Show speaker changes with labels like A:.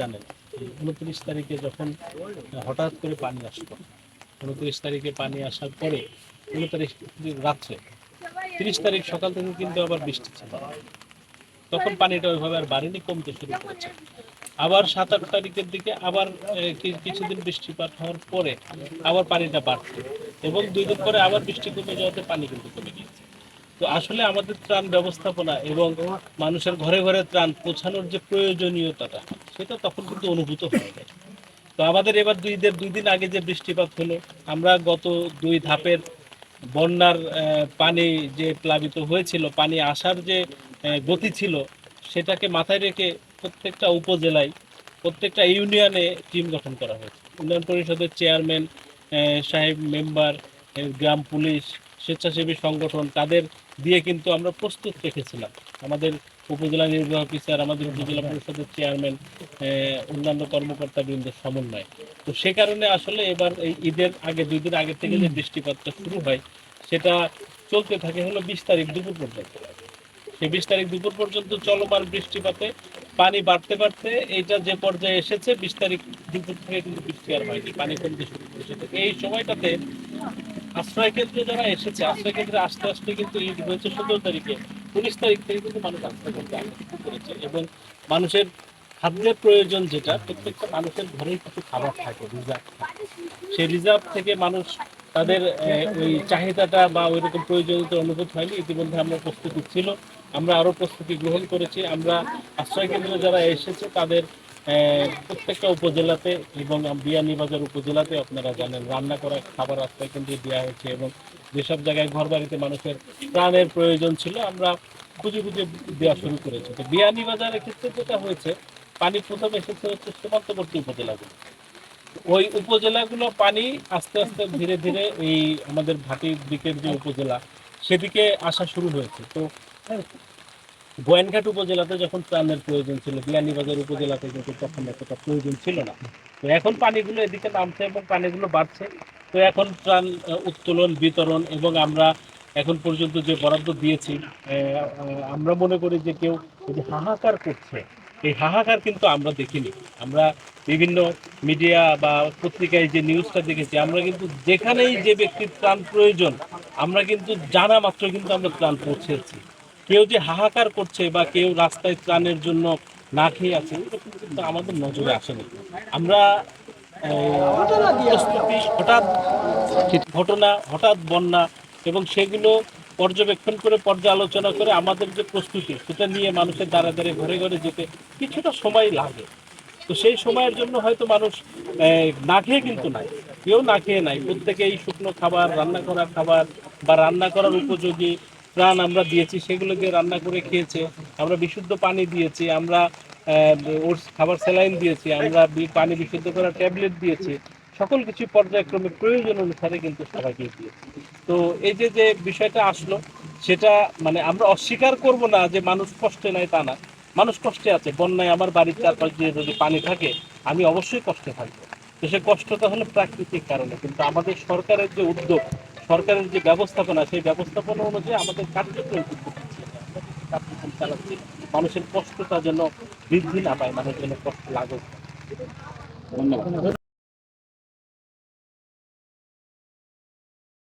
A: জানেন উনত্রিশ তারিখে যখন হঠাৎ করে পানি আসলো, উনত্রিশ তারিখে পানি আসার পরে উনত্রিশ রাত্রে, তিরিশ তারিখ সকাল থেকে কিন্তু আবার বৃষ্টি ছিল। তখন পানিটা ওইভাবে আর বাড়েনি, কমতে শুরু করেছে। আবার সাত, আট তারিখের দিকে আবার কিছুদিন বৃষ্টিপাত হওয়ার পরে আবার পানিটা বাড়ছে এবং দুই দিন পরে আবার বৃষ্টি কমে যাওয়াতে পানি কিন্তু কমে গিয়েছে। তো আসলে আমাদের ত্রাণ ব্যবস্থাপনা এবং মানুষের ঘরে ঘরে ত্রাণ পৌঁছানোর যে প্রয়োজনীয়তাটা সেটা তখন কিন্তু অনুভূত হয়ে যায়। তো আমাদের এবার দুই ঈদের দুই দিন আগে যে বৃষ্টিপাত হলো, আমরা গত দুই ধাপের বন্যার পানি যে প্লাবিত হয়েছিল, পানি আসার যে গতি ছিল, সেটাকে মাথায় রেখে প্রত্যেকটা উপজেলায়, প্রত্যেকটা ইউনিয়নে টিম গঠন করা হয়েছে। উন্নয়ন পরিষদের চেয়ারম্যান সাহেব মেম্বার গ্রাম পুলিশ, স্বেচ্ছাসেবী সংগঠন, তাদের দিয়ে কিন্তু আমরা প্রস্তুত রেখেছিলাম। আমাদের উপজেলা নির্বাহী অফিসার, আমাদের উপজেলা পরিষদের চেয়ারম্যান অন্যান্য কর্মকর্তা বৃন্দের সমন্বয়। তো সে কারণে আসলে এবার এই ঈদের আগে দুই দিন আগে থেকে যে বৃষ্টিপাতটা শুরু হয় সেটা চলতে থাকে হলো বিশ তারিখ দুপুর পর্যন্ত। সেই বিশ তারিখ দুপুর পর্যন্ত চলমান বৃষ্টিপাতে পানি বাড়তে বাড়তে এইটা যে পর্যায়ে এসেছে বিশ তারিখ দুপুর থেকে কিন্তু বৃষ্টি আর হয়নি পানি কমতে শুরু করেছে। এই সময়টাতে আশ্রয় কেন্দ্রে যারা এসেছে আশ্রয় কেন্দ্রে আস্তে আসতে কিন্তু ঈদ হয়েছে সতেরো তারিখে। উনিশ তারিখ থেকে কিন্তু মানুষ আশ্রয় কেন্দ্রে করেছে এবং মানুষের খাদ্যের প্রয়োজন যেটা, প্রত্যেকটা মানুষের ঘরেই কিছু খাবার থাকে, রিজার্ভ থাকে। সেই রিজার্ভ থেকে মানুষ তাদের ওই চাহিদাটা বা ওই রকম প্রয়োজনীয়তা অনুভূত হয়নি। ইতিমধ্যে আমরা প্রস্তুতি ছিল, আমরা আরও প্রস্তুতি গ্রহণ করেছি। আমরা আশ্রয় কেন্দ্রে যারা এসেছে, তাদের প্রত্যেকটা উপজেলাতে এবং বিয়ানীবাজার উপজেলাতে আপনারা জানেন, রান্না করা খাবার আশ্রয় কেন্দ্রে দেওয়া হয়েছে এবং যেসব জায়গায় ঘর বাড়িতে মানুষের প্রাণের প্রয়োজন ছিল, আমরা খুঁজে খুঁজে দেওয়া শুরু করেছি। তো বিয়ানীবাজারের ক্ষেত্রে যেটা হয়েছে পানি প্রথম এসেছে হচ্ছে সীমান্তবর্তী উপজেলাগুলো। ওই উপজেলাগুলো পানি আস্তে আস্তে ধীরে ধীরে এই আমাদের ভাটির দিকের যে উপজেলা, সেদিকে আসা শুরু হয়েছে। তো গোয়েনঘাট উপজেলাতে যখন ত্রাণের প্রয়োজন ছিল, বিয়ানীবাজার উপজেলাতে কিন্তু তখন এতটা প্রয়োজন ছিল না। তো এখন পানিগুলো এদিকে নামছে এবং পানিগুলো বাড়ছে। তো এখন ত্রাণ উত্তোলন, বিতরণ এবং আমরা এখন পর্যন্ত যে বরাদ্দ দিয়েছি আমরা মনে করি যে কেউ যদি হাহাকার করছে এই হাহাকার কিন্তু আমরা দেখিনি। আমরা বিভিন্ন মিডিয়া বা পত্রিকায় যে নিউজটা দেখেছি, আমরা কিন্তু যেখানেই যে ব্যক্তির ত্রাণ প্রয়োজন, আমরা কিন্তু জানা মাত্র কিন্তু আমরা ত্রাণ পৌঁছেছি। কেউ যে হাহাকার করছে বা কেউ রাস্তায় ত্রাণের জন্য না খেয়ে আছে, এরকম কিন্তু আমাদের নজরে আসেনি আমরা প্রস্তুতি হঠাৎ ঘটনা, হঠাৎ বন্যা এবং সেগুলো পর্যবেক্ষণ করে, পর্যালোচনা করে আমাদের যে প্রস্তুতি, সেটা নিয়ে মানুষের দ্বারা দ্বারে ঘরে ঘরে যেতে কিছুটা সময় লাগে। তো সেই সময়ের জন্য হয়তো মানুষ না খেয়ে কিন্তু নাই, কেউ না খেয়ে নাই। প্রত্যেকে এই শুকনো খাবার, রান্না করা খাবার বা রান্না করার উপযোগী প্রাণ আমরা দিয়েছি, সেগুলোকে রান্না করে খেয়েছে। আমরা বিশুদ্ধ পানি দিয়েছি, আমরা ওর খাবার স্যালাইন দিয়েছি, আমরা পানি বিশুদ্ধ করার ট্যাবলেট দিয়েছি। সকল কিছু পর্যায়ক্রমে প্রয়োজন অনুসারে কিন্তু সবাইকে দিয়েছি। তো এই যে যে বিষয়টা আসলো, সেটা মানে আমরা অস্বীকার করব না যে মানুষ কষ্টে নাই তা না। মানুষ কষ্টে আছে, বন্যায় আমার বাড়ির চারপাশ দিয়ে যদি পানি থাকে, আমি অবশ্যই কষ্টে থাকব। তো সে কষ্টটা হলো প্রাকৃতিক কারণে। কিন্তু আমাদের সরকারের যে উদ্যোগ, সরকারের যে ব্যবস্থাপনা, সেই ব্যবস্থাপনা অনুযায়ী আমাদের কার্যক্রম কিন্তু কার্যক্রম মানুষের কষ্টটা যেন বৃদ্ধি না পায় মানুষ যেন কষ্ট লাগুক ধন্যবাদ।